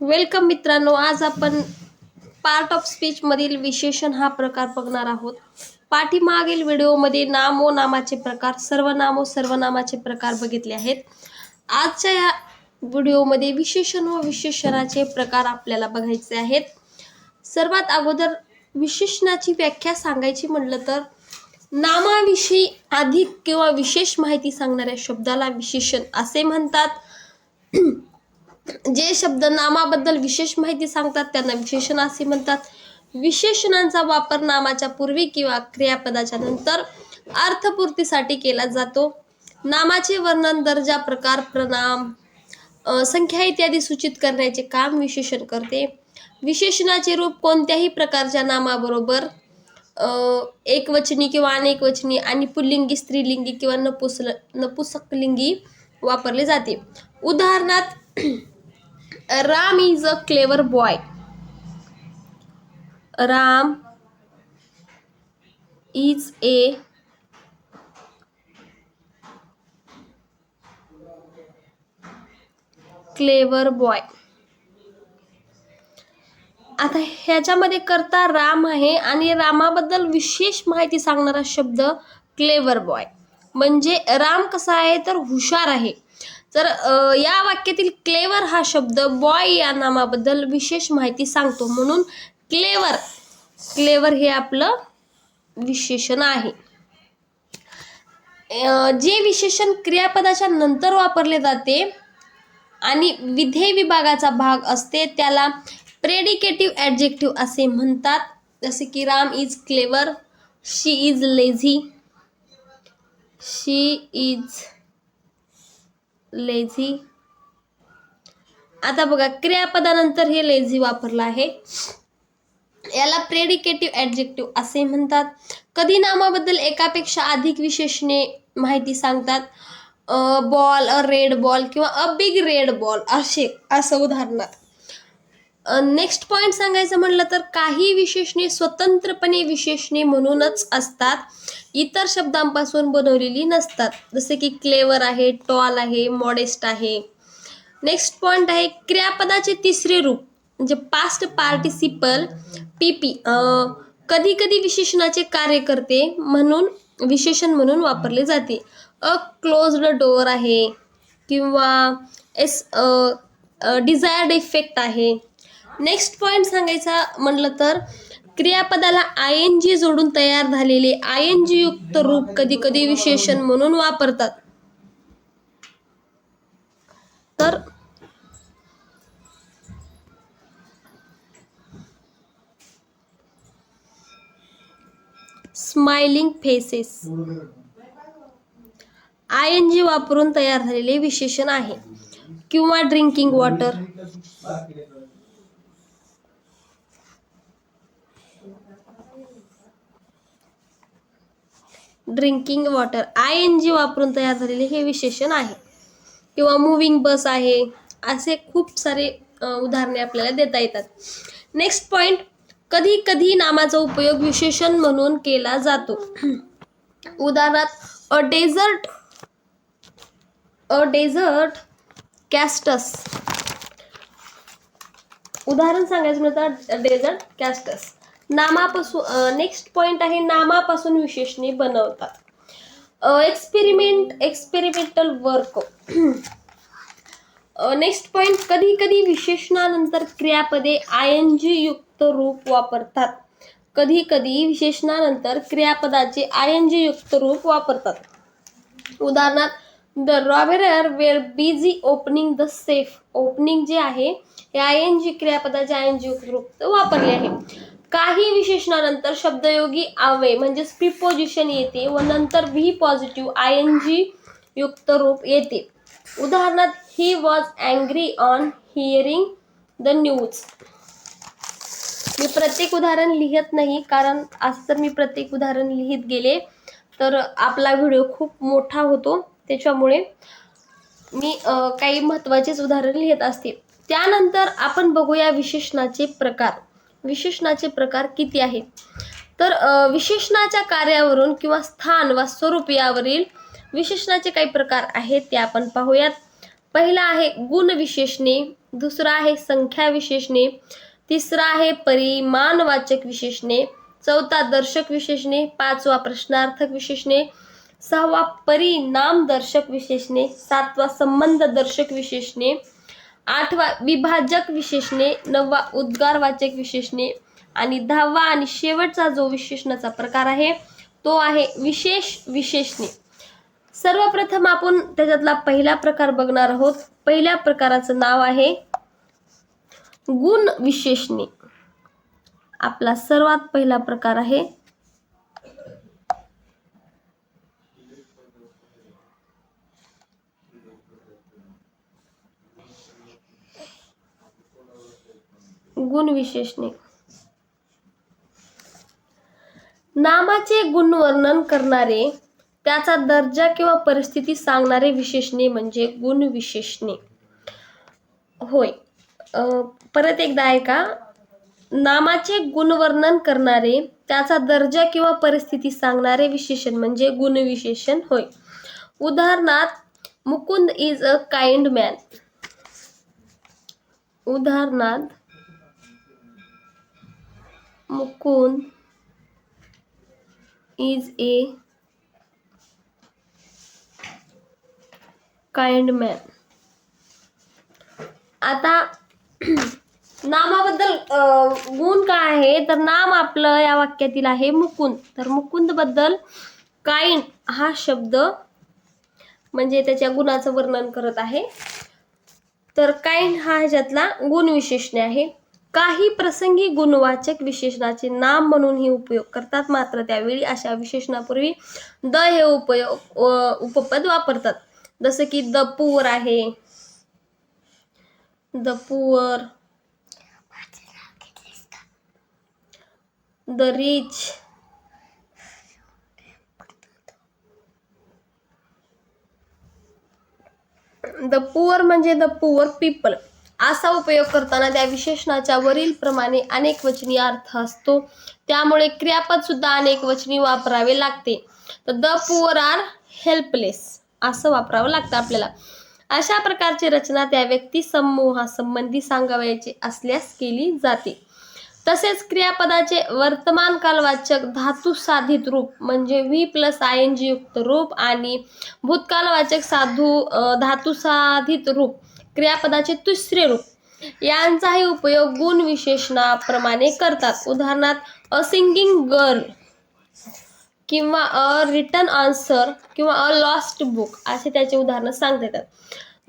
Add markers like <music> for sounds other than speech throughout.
Welcome मित्रांनो आज आपण पार्ट ऑफ स्पीच मधील विशेषण हा प्रकार बघणार आहोत. पाठीमागील व्हिडिओमध्ये नामो नामाचे प्रकार सर्वनामो सर्वनामाचे प्रकार बघितले आहेत. आजच्या या व्हिडिओमध्ये विशेषण व विशेषणाचे प्रकार आपल्याला बघायचे आहेत. सर्वात अगोदर विशेषणाची व्याख्या सांगायची म्हटलं तर नामाविषयी अधिक किंवा विशेष माहिती सांगणाऱ्या शब्दाला विशेषण असे म्हणतात. जे शब्द नामाबद्दल विशेष माहिती सांगतात त्यांना विशेषण असे म्हणतात. विशेषणांचा वापर नामाच्या पूर्वी किंवा क्रियापदाच्या नंतर अर्थपूर्तीसाठी केला जातो. नामाचे वर्णन दर्जा प्रकार प्रणाम संख्या इत्यादी सूचित करण्याचे काम विशेषण करते. विशेषणाचे रूप कोणत्याही प्रकारच्या नामाबरोबर एकवचनी किंवा अनेकवचनी आणि पुल्लिंगी स्त्रीलिंगी किंवा नपुसल नपुसकलिंगी वापरले जाते. उदाहरणार्थ Ram is a clever boy. Ram is a clever boy. आता ह्याच्यामध्ये करता राम आहे आणि रामाबद्दल विशेष माहिती सांगणारा शब्द क्लेवर बॉय. म्हणजे राम कसा आहे तर हुशार आहे. तर या वाक्यातील क्लेवर हा शब्द बॉय या नामाबद्दल विशेष माहिती सांगतो. म्हणून क्लेवर क्लेवर हे आपलं विशेषण आहे. जे विशेषण क्रियापदाच्या नंतर वापरले जाते आणि विधेय विभागाचा भाग असते त्याला प्रेडिकेटिव्ह ॲडजेक्टिव्ह असे म्हणतात. जसे की Ram is clever she is lazy she is lazy. आता बघा क्रियापदानंतर हे लेझी वापरलं आहे. याला प्रेडिकेटिव्ह ॲडजेक्टिव्ह असे म्हणतात. कधी नामाबद्दल एकापेक्षा अधिक विशेषणे माहिती सांगतात? बॉल अ रेड बॉल किंवा अ बिग रेड बॉल असे असं उदाहरणार्थ नेक्स्ट पॉईंट सांगायचं म्हटलं तर काही विशेषणे स्वतंत्रपणे विशेषणे म्हणूनच असतात. इतर शब्दांपासून बनवलेली नसतात. जसे की क्लेवर आहे टॉल आहे मॉडेस्ट आहे. नेक्स्ट पॉईंट आहे क्रियापदाचे तिसरे रूप म्हणजे पास्ट पार्टिसिपल पी पी कधी कधी विशेषणाचे कार्य करते म्हणून विशेषण म्हणून वापरले जाते. अ क्लोज्ड डोअर आहे किंवा एस डिझायर्ड इफेक्ट आहे. नेक्स्ट पॉईंट सांगायचा म्हटलं तर क्रियापदाला आय एन जी जोडून तयार झालेले आय एन जी युक्त रूप कधी कधी विशेषण म्हणून वापरतात. तर smiling faces I N G वापरून तयार झालेले विशेषण आहे. किंवा drinking water drinking water. I N G वापरून तयार झालेले हे विशेषण आहे. किंवा मुव्हिंग बस आहे. असे खूप सारे उदाहरणे आपल्याला देता येतात. नेक्स्ट पॉइंट कधी कधी नामाचा उपयोग विशेषण म्हणून केला जातो. उदाहरणार्थ अ डेझर्ट अ डेझर्ट कॅस्टस. उदाहरण सांगायचं म्हणतात डेझर्ट कॅस्टस. नामापासून नेक्स्ट पॉइंट आहे नामापासून विशेषणे बनवतात. Experiment experimental work next point कधी कधी विशेषणानंतर क्रियापदे आय एन जी युक्त रूप वापरतात. कधी कधी विशेषणानंतर क्रियापदाचे आय एन जी युक्त रूप वापरतात. उदाहरणार्थ the robbers were busy opening the safe. Opening जे आहे हे आय एन जी क्रियापदाचे आय एन जी युक्त रूप वापरले आहे. काही विशेषणानंतर शब्दयोगी आवे म्हणजेच प्रिपोजिशन येते व नंतर V positive I N G युक्त रूप येते. उदाहरणार्थ he was angry on hearing the news मी प्रत्येक उदाहरण लिहित नाही कारण असं तर मी प्रत्येक उदाहरण लिहित गेले तर आपला व्हिडिओ खूप मोठा होतो. त्याच्यामुळे मी काही महत्त्वाचेच उदाहरण लिहित असते. त्यानंतर आपण बघूया विशेषणाचे प्रकार. विशेषणाचे प्रकार किती आहेत? तर विशेषणाच्या कार्यावरून किंवा स्थान वा स्वरूप यावरील विशेषणाचे काही प्रकार आहेत ते आपण पाहूयात. पहिला आहे गुण विशेषणे दुसरा आहे संख्या विशेषणे तिसरा आहे परिमाणवाचक विशेषणे चौथा दर्शक विशेषणे पाचवा प्रश्नार्थक विशेषणे सहावा परिणामदर्शक विशेषणे सातवा संबंध दर्शक विशेषणे आठवा विभाजक विशेषणे नववा उद्गारवाचक विशेषणे आणि दहावा आणि शेवटचा जो विशेषणाचा प्रकार आहे तो आहे विशेष विशेषणे. सर्वप्रथम आपण त्याच्यातला पहिला प्रकार बघणार आहोत. पहिल्या प्रकाराचं नाव आहे गुण विशेषणे. आपला सर्वात पहिला प्रकार आहे गुणविशेषणे नामाचे गुणवर्णन करणारे त्याचा दर्जा किंवा परिस्थिती सांगणारे विशेषणे म्हणजे गुणविशेषणे होय. परत एकदा ऐका. नामाचे गुणवर्णन करणारे त्याचा दर्जा किंवा परिस्थिती सांगणारे विशेषण म्हणजे गुणविशेषण होय. उदाहरणार्थ Mukund is a kind man उदाहरणार्थ Mukund is a kind man आता <clears throat> नामाबद्दल गुण काय आहे? तर नाम आपलं या वाक्यातील आहे मुकुंद. तर मुकुंदबद्दल काइंड हा शब्द म्हणजे त्याच्या गुणाचं वर्णन करत आहे. तर काइंड हा ह्याच्यातला गुण विशेषणे आहे. काही प्रसंगी गुणवाचक विशेषणाचे नाम म्हणूनही उपयोग करतात. मात्र त्यावेळी अशा विशेषणापूर्वी द हे उपयोग उपपद वापरतात. जसं की द पुअर आहे. The poor. The rich. The poor म्हणजे द पुअर पीपल. असा उपयोग करताना त्या विशेषणाच्या वरील प्रमाणे अनेक वचनी अर्थ असतो. त्यामुळे क्रियापद सुद्धा अनेक वचनी वापरावे लागते. तर द पुअर आर हेल्पलेस असं वापरावं लागतं आपल्याला. अशा प्रकारची रचना त्या व्यक्ती समूहासंबंधी सांगावयाची असल्यास केली जाते. तसेच क्रियापदाचे वर्तमान कालवाचक धातू साधित रूप म्हणजे V plus I N G युक्त रूप आणि भूतकालवाचक साधू धातू साधित रूप क्रियापदाचे तिसरे रूप. यांचाही उपयोग गुण विशेषणाप्रमाणे करतात. उदाहरणार्थ अ सिंगिंग गर्ल किंवा अ रिटर्न आन्सर किंवा अ लॉस्ट बुक असे त्याचे उदाहरणं सांगता येतात.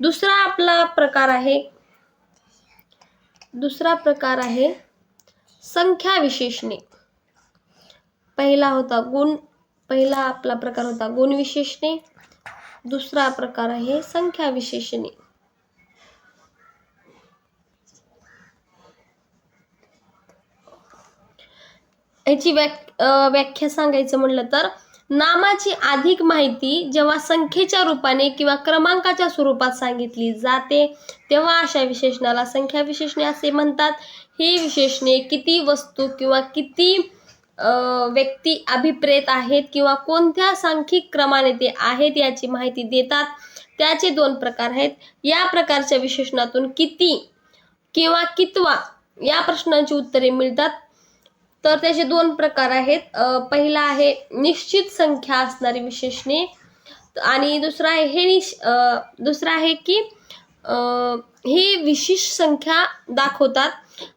दुसरा आपला प्रकार आहे दुसरा प्रकार आहे संख्या विशेषणे. पहिला होता गुण पहिला आपला प्रकार होता गुण विशेषणे. दुसरा प्रकार आहे संख्या विशेषणे. याची व्याख व्याख्या सांगायचं म्हणलं तर नामाची अधिक माहिती जेव्हा संख्येच्या रूपाने किंवा क्रमांकाच्या स्वरूपात सांगितली जाते तेव्हा अशा विशेषणाला संख्या विशेषणे असे म्हणतात. ही विशेषणे किती वस्तू किंवा किती व्यक्ती अभिप्रेत आहेत किंवा कोणत्या सांख्यिक क्रमाने ते आहेत याची माहिती देतात. त्याचे दोन प्रकार आहेत. या प्रकारच्या विशेषणातून किती किंवा कितवा या प्रश्नांची उत्तरे मिळतात. तर त्याचे दोन प्रकार आहेत. पहिला आहे निश्चित संख्या असणारी विशेषणे आणि दुसरा आहे हे निश दुसरं दुसरा आहे की हे विशिष्ट संख्या दाखवतात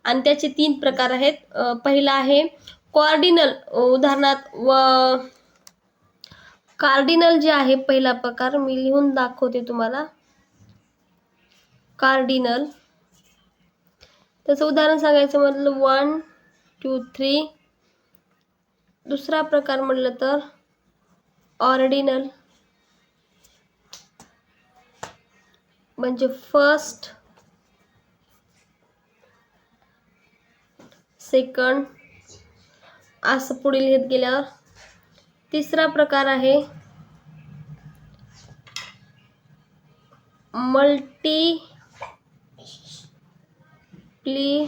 आणि त्याचे तीन प्रकार आहेत. पहिला आहे कॉर्डिनल उदाहरणार्थ व कार्डिनल जे आहे पहिला प्रकार मी लिहून दाखवते तुम्हाला. कार्डिनल त्याचं उदाहरण सांगायचं म्हटलं वन टू थ्री दुसरा प्रकार म्हटलं तर ऑर्डिनल म्हणजे फर्स्ट सेकंड असं पुढे लिहित गेल्यावर तिसरा प्रकार आहे मल्टी प्ली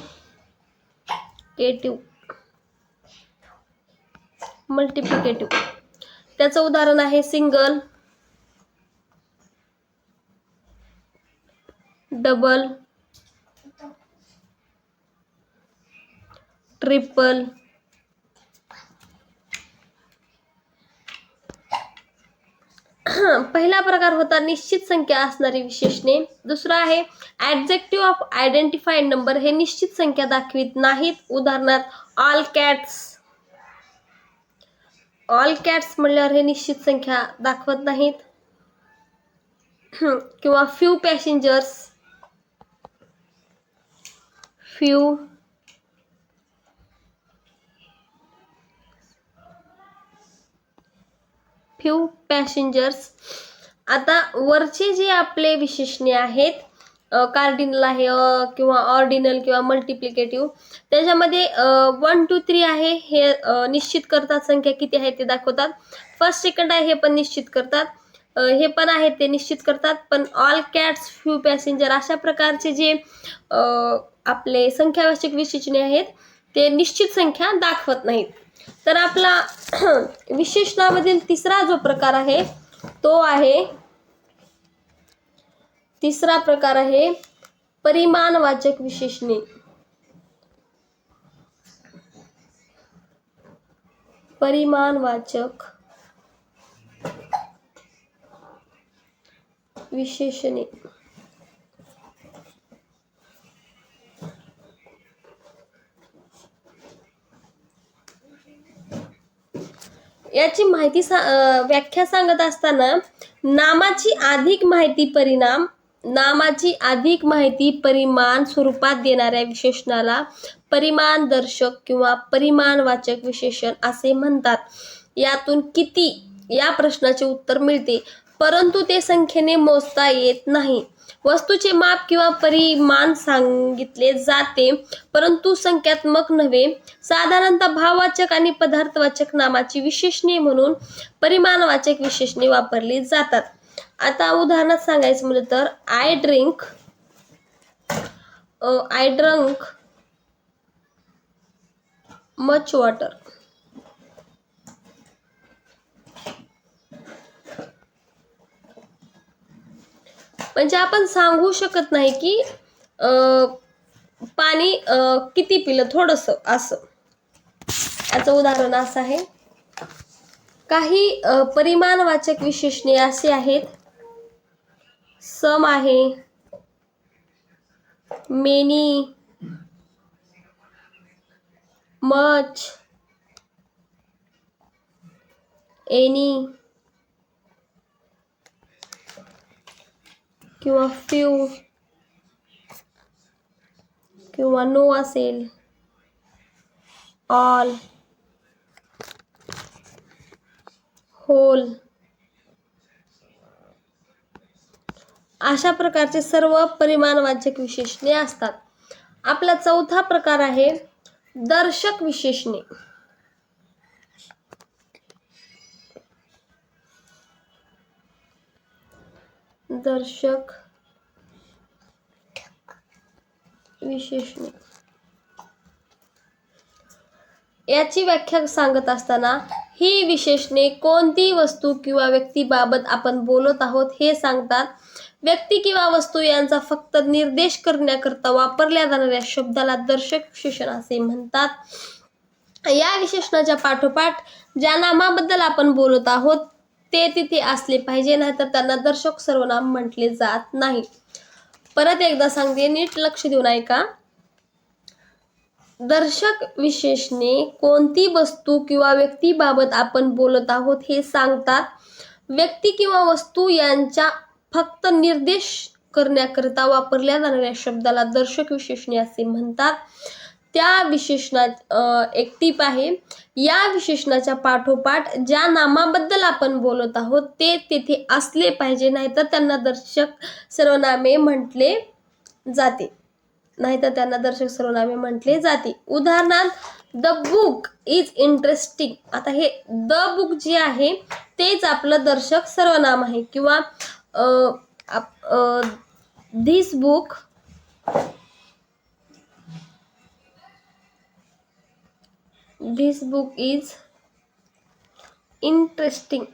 केटिव्ह मल्टिप्लिकेटिव्ह त्याचं उदाहरण आहे सिंगल डबल ट्रिपल <clears throat> पहिला प्रकार होता निश्चित संख्या असणारी विशेषणे. दुसरा आहे ॲडजेक्टिव्ह ऑफ आयडेंटिफाईड नंबर हे निश्चित संख्या दाखवित नाहीत. उदाहरणार्थ ऑल कॅट्स ऑल कॅट्स म्हणल्यावर हे निश्चित संख्या दाखवत नाहीत. <clears throat> किंवा few passengers few few passengers आता वरचे जे आपले विशेषणे आहेत कार्डिनल आहे किंवा ऑर्डिनल किंवा मल्टिप्लिकेटिव्ह त्याच्यामध्ये वन टू थ्री आहे हे निश्चित करतात. संख्या किती आहे ते दाखवतात. फर्स्ट सेकंड आहे हे पण निश्चित करतात. हे पण आहे ते निश्चित करतात. पण ऑल कॅट्स फ्यू पॅसेंजर अशा प्रकारचे जे आपले संख्यावाचक विशेषणे आहेत ते निश्चित संख्या दाखवत नाहीत. तर आपला <clears throat> विशेषणामधील तिसरा जो प्रकार आहे तो आहे तिसरा प्रकार आहे परिमाणवाचक विशेषणे. परिमाणवाचक विशेषणे. याची माहिती सा व्याख्या सांगत असताना नामाची अधिक माहिती परिणाम नामाची अधिक माहिती परिमाण स्वरूपात देणाऱ्या विशेषणाला परिमाण दर्शक किंवा परिमाणवाचक विशेषण असे म्हणतात. यातून किती या प्रश्नाचे उत्तर मिळते? परंतु ते संख्येने मोजता येत नाही. वस्तूचे माप किंवा परिमाण सांगितले जाते परंतु संख्यात्मक नव्हे. साधारणतः भाववाचक आणि पदार्थवाचक नामाची विशेषणे म्हणून परिमाणवाचक विशेषणे वापरली जातात. आता उदाहरणात सांगायचं म्हटलं तर I drink I drunk much water म्हणजे आपण सांगू शकत नाही की पाणी किती पिलं थोडस असं. याचं उदाहरण असं आहे. काही परिमाणवाचक विशेषणे असे आहेत. सम आहे. मेनी. मच. एनी. किंवा फ्यू किंवा नो असेल. ऑल होल अशा प्रकारचे सर्व परिमाणवाचक विशेषणे असतात. आपला चौथा प्रकार आहे दर्शक विशेषणे. दर्शक विशेषणे. याची व्याख्या सांगत असताना ही विशेषणे कोणती वस्तू किंवा व्यक्तीबाबत आपण बोलत आहोत हे सांगतात. व्यक्ती किंवा वस्तू यांचा फक्त निर्देश करण्याकरता वापरल्या जाणाऱ्या शब्दाला दर्शक विशेषण असे म्हणतात. या विशेषणाच्या पाठोपाठ ज्या नामाबद्दल आपण बोलत आहोत ते तिथे असले पाहिजे नाही तर त्यांना दर्शक सर्वनाम म्हटले जात नाही. परत एकदा सांगते नीट लक्ष देऊन ऐका. दर्शक विशेषणे कोणती वस्तू किंवा व्यक्तीबाबत आपण बोलत आहोत हे सांगतात. व्यक्ती किंवा वस्तू यांच्या फक्त निर्देश करण्याकरिता वापरल्या जाणाऱ्या शब्दाला दर्शक विशेषणे असे म्हणतात. त्या विशेषणात एक टीप आहे. या विशेषणाच्या पाठोपाठ ज्या नामाबद्दल आपण बोलत आहोत ते तेथे असले पाहिजे नाहीतर त्यांना दर्शक सर्वनामे म्हटले जाते. नाहीतर त्यांना दर्शक सर्वनामे म्हटले जाते. उदाहरणार्थ द बुक इज इंटरेस्टिंग. आता हे द बुक जे आहे तेच आपलं दर्शक सर्वनाम आहे. किंवा this book this book is interesting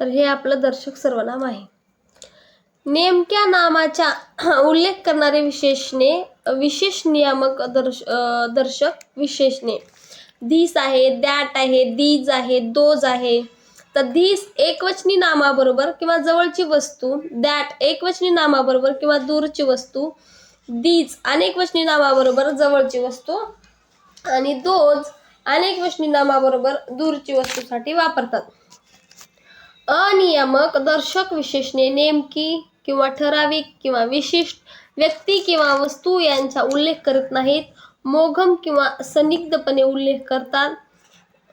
तर हे आपलं दर्शक सर्वनाम आहे. नेमक्या नामाच्या <clears throat> उल्लेख करणारे विशेषणे विशेष नियामक दर्श दर्शक विशेषणे. दिस आहे दॅट आहे दीज आहे दोज आहे तर धीस एकवचनी नामाबरोबर किंवा जवळची वस्तू दॅट एकवचनी नामाबरोबर किंवा दूरची वस्तू दीज अनेकवचनी नामाबरोबर जवळची वस्तू आणि दोज अनेकवचनी नामाबरोबर दूरची वस्तूसाठी वापरतात. अनियामक दर्शक विशेषणे नेमकी किंवा ठराविक किंवा विशिष्ट व्यक्ती किंवा वस्तू यांचा उल्लेख करत नाहीत मोघम किंवा संदिग्धपणे उल्लेख करतात.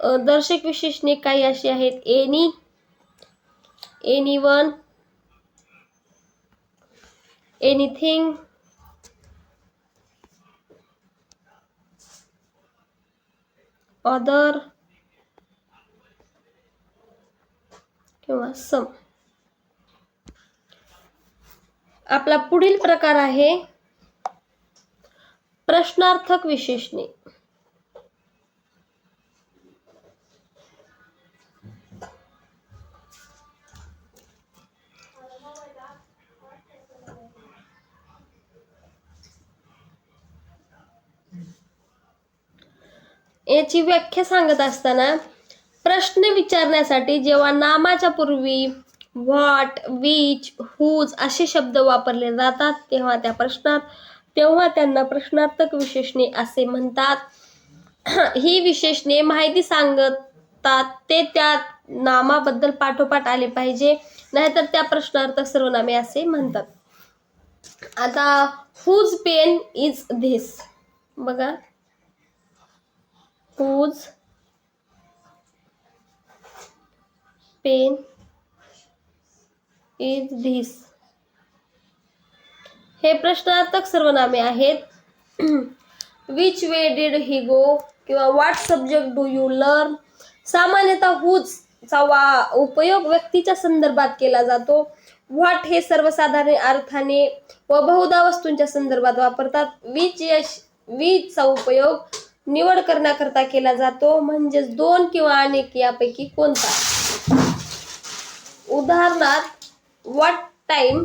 दर्शक विशेषणे काही अशी आहेत. Any any one anything other किंवा सम. आपला पुढील प्रकार आहे प्रश्नार्थक विशेषणे. याची व्याख्या सांगत असताना प्रश्न विचारण्यासाठी जेव्हा नामाच्या पूर्वी व्हॉट विच हुज असे शब्द वापरले जातात तेव्हा त्या प्रश्नात तेव्हा त्यांना प्रश्नार्थक विशेषणे असे म्हणतात. ही विशेषणे माहिती सांगतात ते त्या नामाबद्दल पाठोपाठ आले पाहिजे नाहीतर त्या प्रश्नार्थक सर्वनामे असे म्हणतात. आता हुज पेन इज धिस बघा. Whose pen is this. हे प्रश्नार्थक सर्वनामे आहेत. Which way did he go किंवा what subject do you learn सामान्यतः हुज चा वा उपयोग व्यक्तीच्या संदर्भात केला जातो. व्हॉट हे सर्वसाधारण अर्थाने व बहुधा वस्तूंच्या संदर्भात वापरतात. विच यश विचचा उपयोग निवड करण्याकरता केला जातो. म्हणजेच दोन किंवा अनेक यापैकी कोणता? उदाहरणार्थ what time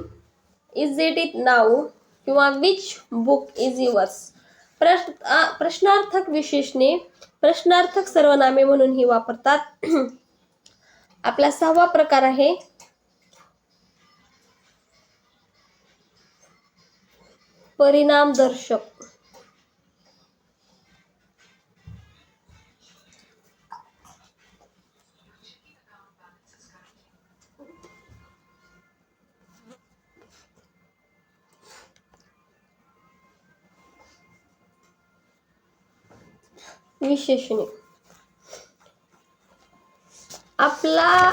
is it it now किंवा विच बुक इज युअर्स प्रश्न प्रश्नार्थक विशेषणे प्रश्नार्थक सर्वनामे म्हणूनही वापरतात. <clears throat> आपला सहावा प्रकार आहे. परिणामदर्शक. विशेषणे. आपला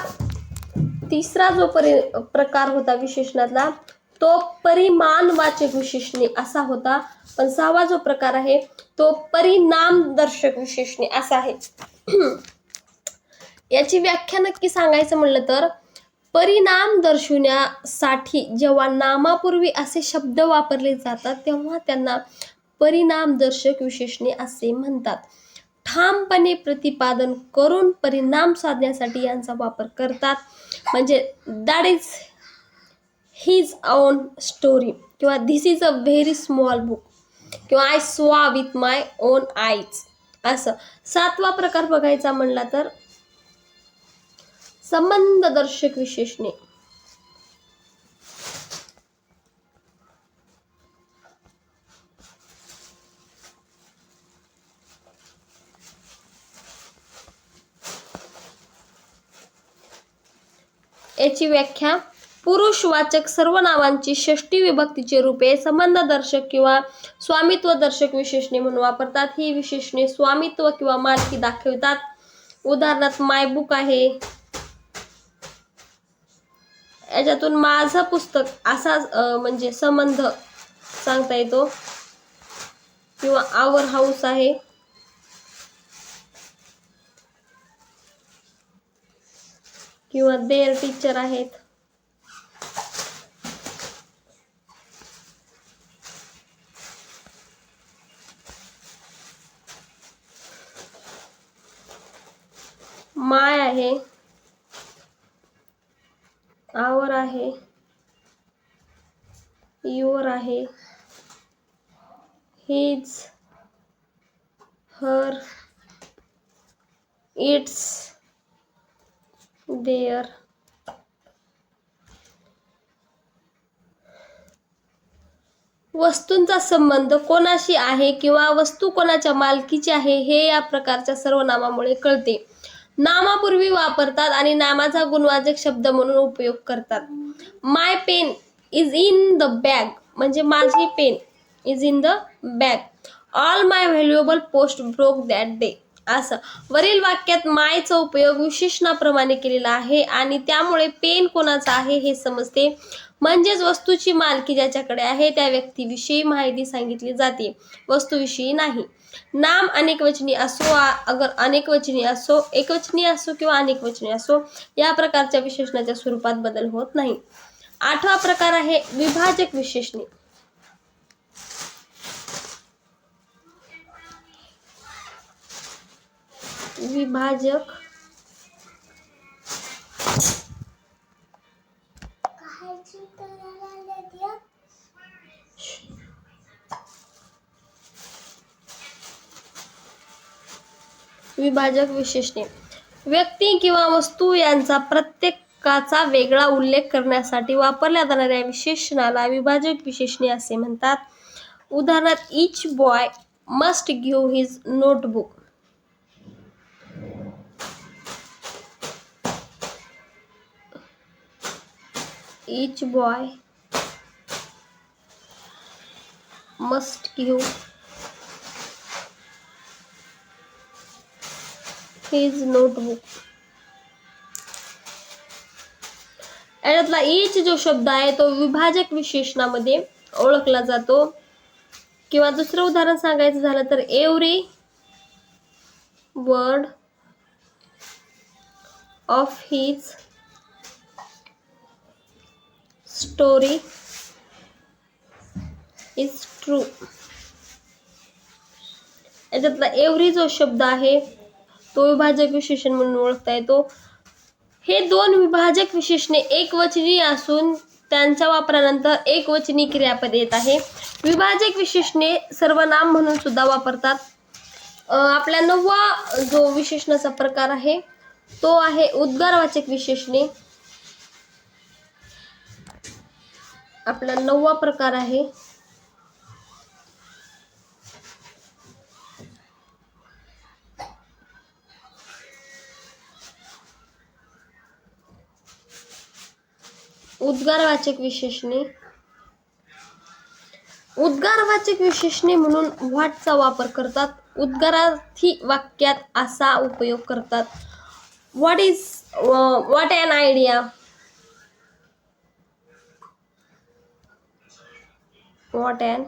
तिसरा जो परि प्रकार होता विशेषणातला तो परिमाणवाचक विशेषणे असा होता. पण सहावा जो प्रकार आहे तो परिणाम दर्शक विशेषणे असा आहे. <clears throat> याची व्याख्या नक्की सांगायचं म्हणलं तर परिणाम दर्शवण्यासाठी जेव्हा नामापूर्वी असे शब्द वापरले जातात तेव्हा त्यांना परिणामदर्शक विशेषणे असे म्हणतात. ठामपणे प्रतिपादन करून परिणाम साधण्यासाठी यांचा वापर करतात. म्हणजे that is his own story किंवा this is a very small book किंवा I saw with my own eyes असं. सातवा प्रकार बघायचा म्हणला तर संबंधदर्शक विशेषणे. याची व्याख्या पुरुषवाचक सर्व नावांची षष्टी विभक्तीची रूपे संबंधदर्शक किंवा स्वामित्वदर्शक विशेषणे म्हणून वापरतात. ही विशेषणे स्वामित्व किंवा मालकी दाखवितात. उदाहरणार्थ मायबुक आहे. याच्यातून माझं पुस्तक असा म्हणजे संबंध सांगता येतो. किंवा आवर हाऊस आहे. किंवा देर टीचर आहेत. माय आहे. आवर आहे. युअर आहे. हिज हर इट्स देअर वस्तूंचा संबंध कोणाशी आहे किंवा वस्तू कोणाच्या मालकीची आहे हे या प्रकारच्या सर्व नामामुळे कळते. नामापूर्वी वापरतात आणि नामाचा गुणवाचक शब्द म्हणून उपयोग करतात. My pen is in the bag म्हणजे माझी pen is in the bag all my valuable post broke that day असं. वरील वाक्यात मायचा उपयोग विशेषणाप्रमाणे केलेला आहे आणि त्यामुळे पेन कोणाचा आहे हे समजते. म्हणजेच वस्तूची मालकी ज्याच्याकडे आहे त्या व्यक्तीविषयी माहिती सांगितली जाते. वस्तूविषयी नाही. नाम अनेकवचनी असो अगर अनेकवचनी असो एकवचनी असो किंवा अनेकवचनी असो या प्रकारच्या विशेषणाच्या स्वरूपात बदल होत नाही. आठवा प्रकार आहे विभाजक विशेषणे. विभाजक. विभाजक विशेषणे. व्यक्ती किंवा वस्तू यांचा प्रत्येकाचा वेगळा उल्लेख करण्यासाठी वापरल्या जाणाऱ्या विशेषणाला विभाजक विशेषणे असे म्हणतात. उदाहरणार्थ each boy must give his notebook each boy must give his notebook. याच्यातला ईच जो शब्द आहे तो विभाजक विशेषणामध्ये ओळखला जातो. किंवा दुसरं उदाहरण सांगायचं झालं तर every word of his story is true याच्यातला एव्हरी जो शब्द आहे तो विभाजक विशेषण म्हणून ओळखता येतो. हे दोन विभाजक विशेषणे एकवचनी असून त्यांच्या वापरानंतर एकवचनी क्रियापद येत आहे. विभाजक विशेषणे सर्वनाम म्हणून सुद्धा वापरतात. आपल्या आपला नववा जो विशेषणाचा प्रकार आहे तो आहे उद्गारवाचक विशेषणे. आपला नववा प्रकार आहे. उद्गारवाचक विशेषणे. उद्गारवाचक विशेषणे म्हणून व्हॉटचा वापर करतात. उद्गारार्थी वाक्यात असा उपयोग करतात. What is what an idea what an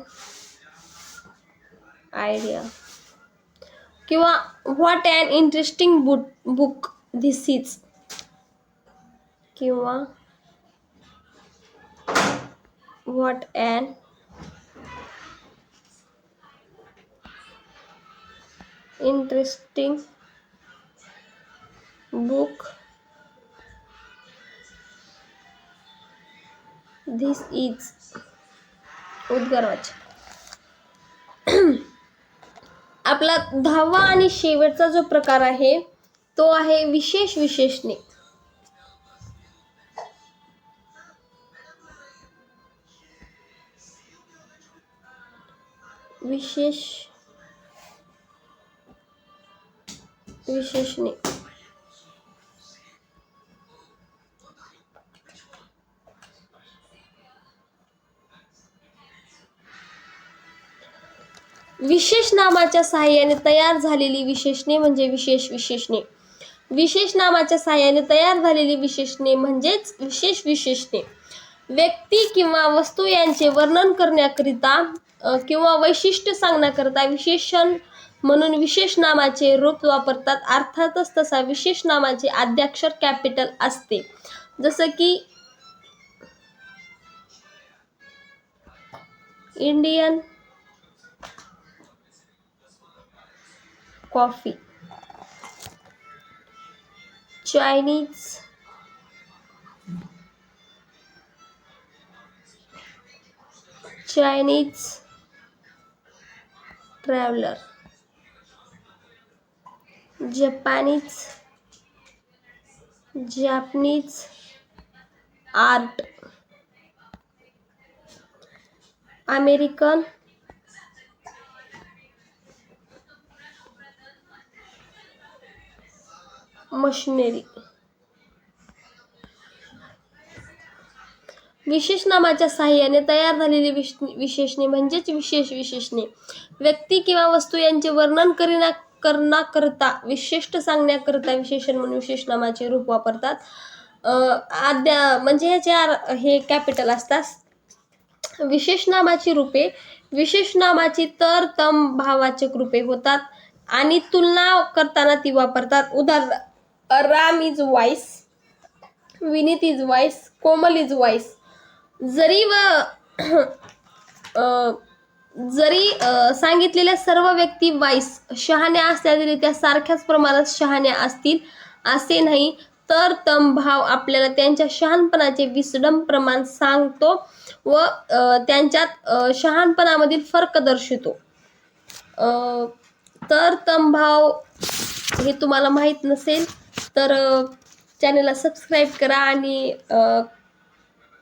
idea किंवा what an interesting book book this is किंवा what an interesting book this is उद्गारवाचक आपला दहावा आणि शेवटचा जो प्रकार आहे तो आहे विशेष विशेषणे. विशेष विशेषणे. विशेष नामाच्या सहाय्याने तयार झालेली विशेषणे म्हणजे विशेष विशेषणे. विशेष नामाच्या सहाय्याने तयार झालेली विशेषणे म्हणजेच विशेष विशेषणे. व्यक्ती किंवा वस्तू यांचे वर्णन करण्याकरिता किंवा वैशिष्ट्य सांगण्याकरिता विशेषण म्हणून विशेष नामाचे रूप वापरतात. अर्थातच तसा विशेष नामाचे आद्याक्षर कॅपिटल असते. जसं की Indian coffee. Chinese. Chinese traveller. Japanese. Japanese. Art. American. Machinery. विशेष नामाच्या सहाय्याने तयार झालेली विशेषणे म्हणजेच विशेष विशेषणे. व्यक्ती किंवा वस्तू यांचे वर्णन करिना करण्याकरता विशिष्ट सांगण्याकरता विशेषण म्हणून विशेष नामाचे रूप वापरतात. आद्या म्हणजे हे चार हे कॅपिटल असतात. विशेष नामाची रूपे विशेष नामाची तर तम भावाचक रूपे होतात आणि तुलना करताना ती वापरतात. उदाहरण Ram is wise Vineet is wise Komal is wise. जरी व जरी सांगितलेल्या सर्व व्यक्ती वाईस शहाण्या असल्या तरी त्या सारख्याच प्रमाणात शहाण्या असतील असे नाही तर तम भाव आपल्याला त्यांच्या शहाणपणाचे विसडम प्रमाण सांगतो व त्यांच्यात शहाणपणामधील फरक दर्शवतो. तर तम भाव हे तुम्हाला माहीत नसेल तर चॅनलला सबस्क्राईब करा आणि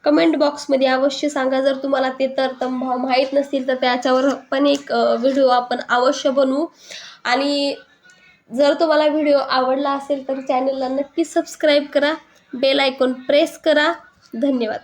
कमेंट बॉक्समध्ये अवश्य सांगा जर तुम्हाला ते तर तम भाव माहीत नसतील तर त्याच्यावर पण एक व्हिडिओ आपण अवश्य बनवू. आणि जर तुम्हाला व्हिडिओ आवडला असेल तर चॅनलला नक्की सबस्क्राईब करा. बेल आयकॉन प्रेस करा. धन्यवाद.